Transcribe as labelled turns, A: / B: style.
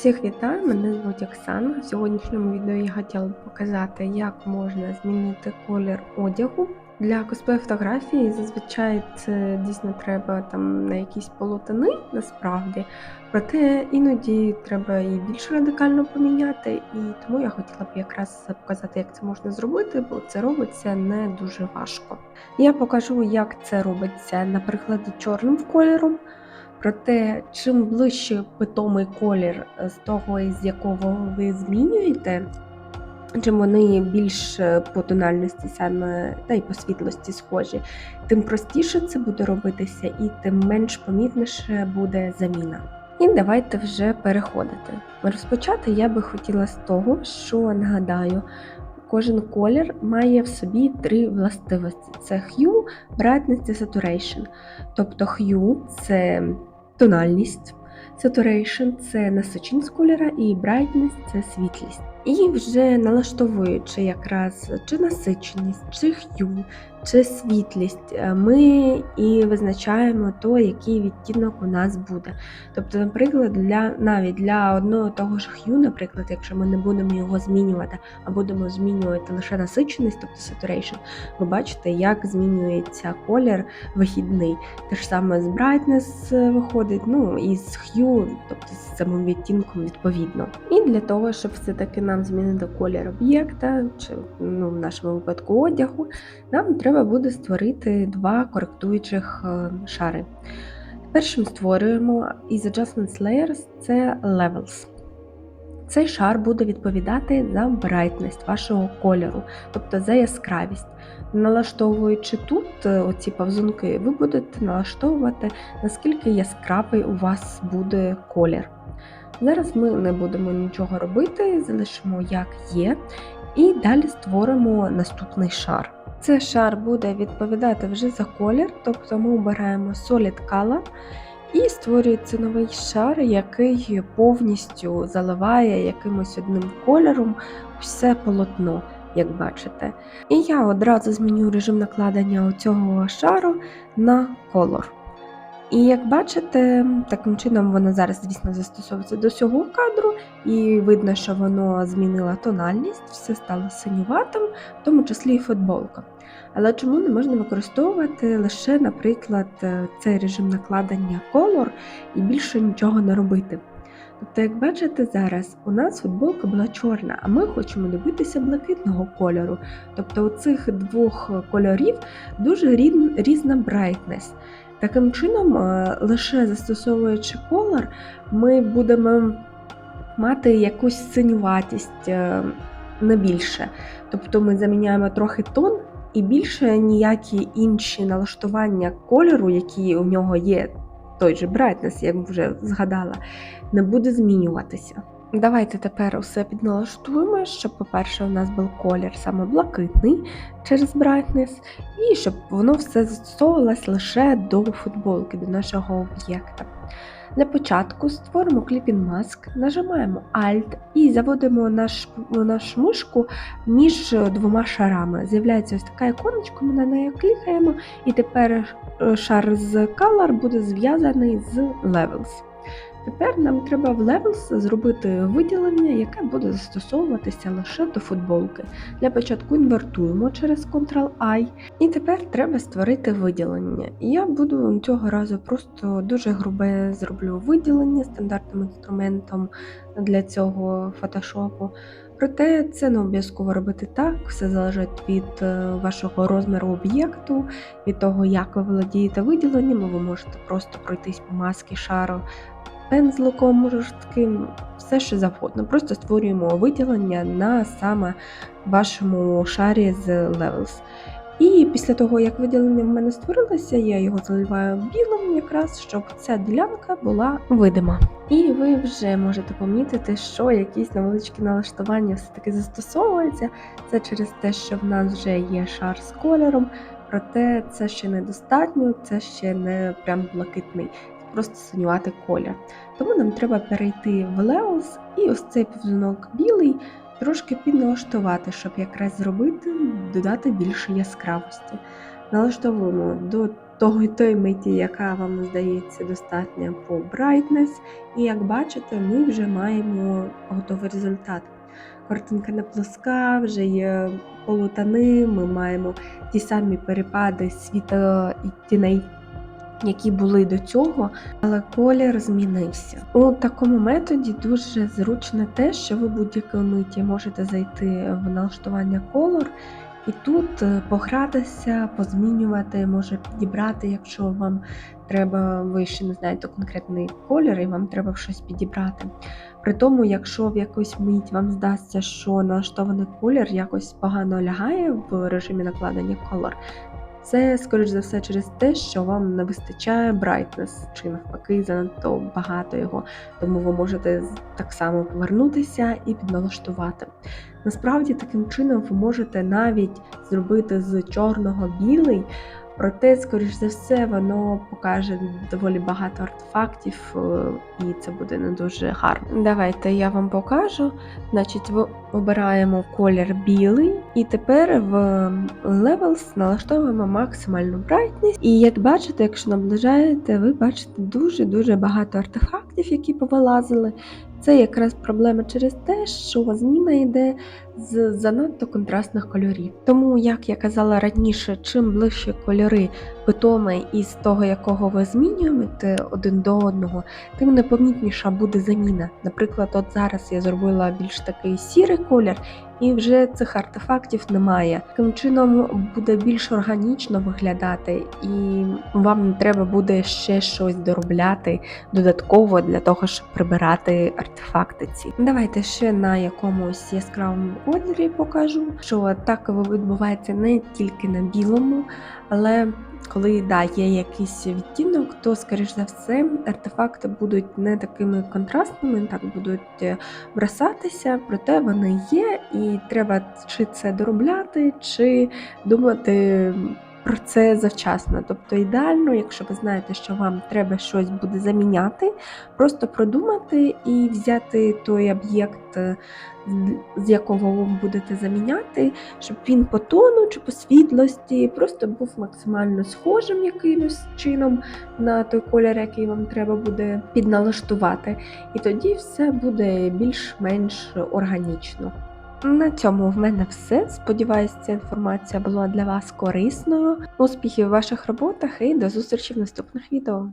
A: Всіх вітаю, мене звуть Оксана. В сьогоднішньому відео я хотіла б показати, як можна змінити колір одягу. Для косплей фотографії зазвичай це дійсно треба там на якісь полотни насправді, проте іноді треба і більш радикально поміняти, і тому я хотіла б якраз показати, як це можна зробити, бо це робиться не дуже важко. Я покажу, як це робиться на прикладі чорним кольором. Проте, чим ближче питомий колір з того, з якого ви змінюєте, чим вони більш е, по тональності саме та й по світлості схожі, тим простіше це буде робитися і тим менш помітніше буде заміна. І давайте вже переходити. Розпочати я би хотіла з того, що нагадаю, кожен колір має в собі три властивості: це hue, brightness і saturation. Тобто hue – це тональність, saturation – це насиченість кольора, і brightness – це світлість. І вже налаштовуючи якраз чи насиченість, чи hue, чи світлість, е, ми і визначаємо то, який відтінок у нас буде. Тобто, наприклад, для навіть для одного того ж hue, наприклад, якщо ми не будемо його змінювати, а будемо змінювати лише насиченість, тобто saturation, ви бачите, як змінюється колір вихідний. Те ж саме з brightness е, виходить, ну і з hue, тобто з самим відтінком відповідно. І для того, щоб все-таки нам змінити колір об'єкта, чи ну, в нашому випадку одягу, нам треба буде створити два коректуючих е, шари. Першим створюємо із Adjustments Layers це Levels. Цей шар буде відповідати за brightness вашого кольору, тобто за яскравість. Налаштовуючи тут е, оці павзунки, ви будете налаштовувати, наскільки яскравий у вас буде колір. Зараз ми не будемо нічого робити, залишимо як є, і далі створимо наступний шар. Цей шар буде відповідати вже за колір, тобто ми обираємо Solid Color і створюється новий шар, який повністю заливає якимось одним кольором все полотно, як бачите. І я одразу зміню режим накладення цього шару на Color. І як бачите, таким чином воно зараз, звісно, застосовується до всього кадру, і видно, що воно змінило тональність, все стало синюватим, в тому числі і футболка. Але чому не можна використовувати лише, наприклад, е, цей режим накладення Color і більше нічого не робити? Тобто, як бачите, зараз у нас футболка була чорна, а ми хочемо добитися блакитного кольору. Тобто у цих двох кольорів дуже різна брайтнес. Таким чином, е, лише застосовуючи колор, ми будемо мати якусь синюватість е, не більше. Тобто ми заміняємо трохи тон і більше ніякі інші налаштування кольору, які у нього є, той же brightness, як вже згадала, не буде змінюватися. Давайте тепер усе підналаштуємо, щоб, по-перше, у нас був колір саме блакитний через brightness, і щоб воно все застосовувалось лише до футболки, до нашого об'єкта. Для початку створимо кліпін маск, нажимаємо Alt і заводимо наш, наш мишку між двома шарами. З'являється ось така іконочка, ми на неї клікаємо, і тепер е, шар з Color буде зв'язаний з Levels. Тепер нам треба в Levels зробити виділення, яке буде застосовуватися лише до футболки. Для початку інвертуємо через Ctrl-I, і тепер треба створити виділення. Я буду цього разу просто дуже грубе зроблю виділення стандартним інструментом для цього фотошопу. Проте це не обов'язково робити так, все залежить від е, вашого розміру об'єкту, від того, як ви володієте виділеннями, ви можете просто пройтись по маски шару пензликом жорстким, все що завгодно. Просто створюємо виділення на саме вашому шарі з Levels. І після того, як виділення в мене створилося, я його заливаю білим, якраз щоб ця ділянка була видима. І ви вже можете помітити, що якісь невеличкі налаштування все-таки застосовуються. Це через те, що в нас вже є шар з кольором, проте це ще недостатньо, це ще не прям блакитний просто синювати колір. Тому нам треба перейти в Levels і ось цей повзунок білий трошки підналаштувати, щоб якраз зробити, додати більше яскравості. Налаштовуємо до того той миті, яка вам здається достатня по brightness. І як бачите, ми вже маємо готовий результат. Картинка не плоска, вже є полутани, ми маємо ті самі перепади світла і тіней, які були до цього, але колір змінився. У такому методі дуже зручно те, що ви будь-якої миті можете зайти в налаштування колор. І тут е, погратися, позмінювати, може підібрати, якщо вам треба, ви ще не знаєте конкретний колір, і вам треба щось підібрати. При тому, якщо в якусь мить вам здасться, що налаштований колір якось погано лягає в режимі накладення колор, це, скоріш за все, через те, що вам не вистачає brightness, чи навпаки, занадто багато його, тому ви можете так само повернутися і підналаштувати. Насправді, таким чином ви можете навіть зробити з чорного білий, проте, скоріш за все, воно покаже доволі багато артефактів, е, і це буде не дуже гарно. Давайте я вам покажу. Значить, обираємо колір білий, і тепер в Levels налаштовуємо максимальну brightness. І як бачите, якщо наближаєте, ви бачите дуже-дуже багато артефактів, які повилазили. Це якраз проблема через те, що зміна йде з занадто контрастних кольорів. Тому, як я казала раніше, чим ближче кольори питоми із того, якого ви змінюєте один до одного, тим непомітніша буде заміна. Наприклад, от зараз я зробила більш такий сірий колір, і вже цих артефактів немає. Таким чином буде більш органічно виглядати, і вам не треба буде ще щось доробляти додатково для того, щоб прибирати артефакти. Ці давайте ще на якомусь яскравому кольорі покажу, що так відбувається не тільки на білому, але коли да, є якийсь відтінок, то, скоріш за все, артефакти будуть не такими контрастними, так будуть е, бросатися, проте вони є, і треба чи це доробляти, чи думати. Про це завчасно, тобто ідеально, якщо ви знаєте, що вам треба щось буде заміняти, просто продумати і взяти той об'єкт, е, з якого ви будете заміняти, щоб він по тону чи по світлості просто був максимально схожим якимось чином на той колір, який вам треба буде підналаштувати. І тоді все буде більш-менш органічно. На цьому в мене все. Сподіваюсь, ця інформація була для вас корисною. Успіхів у ваших роботах і до зустрічі в наступних відео.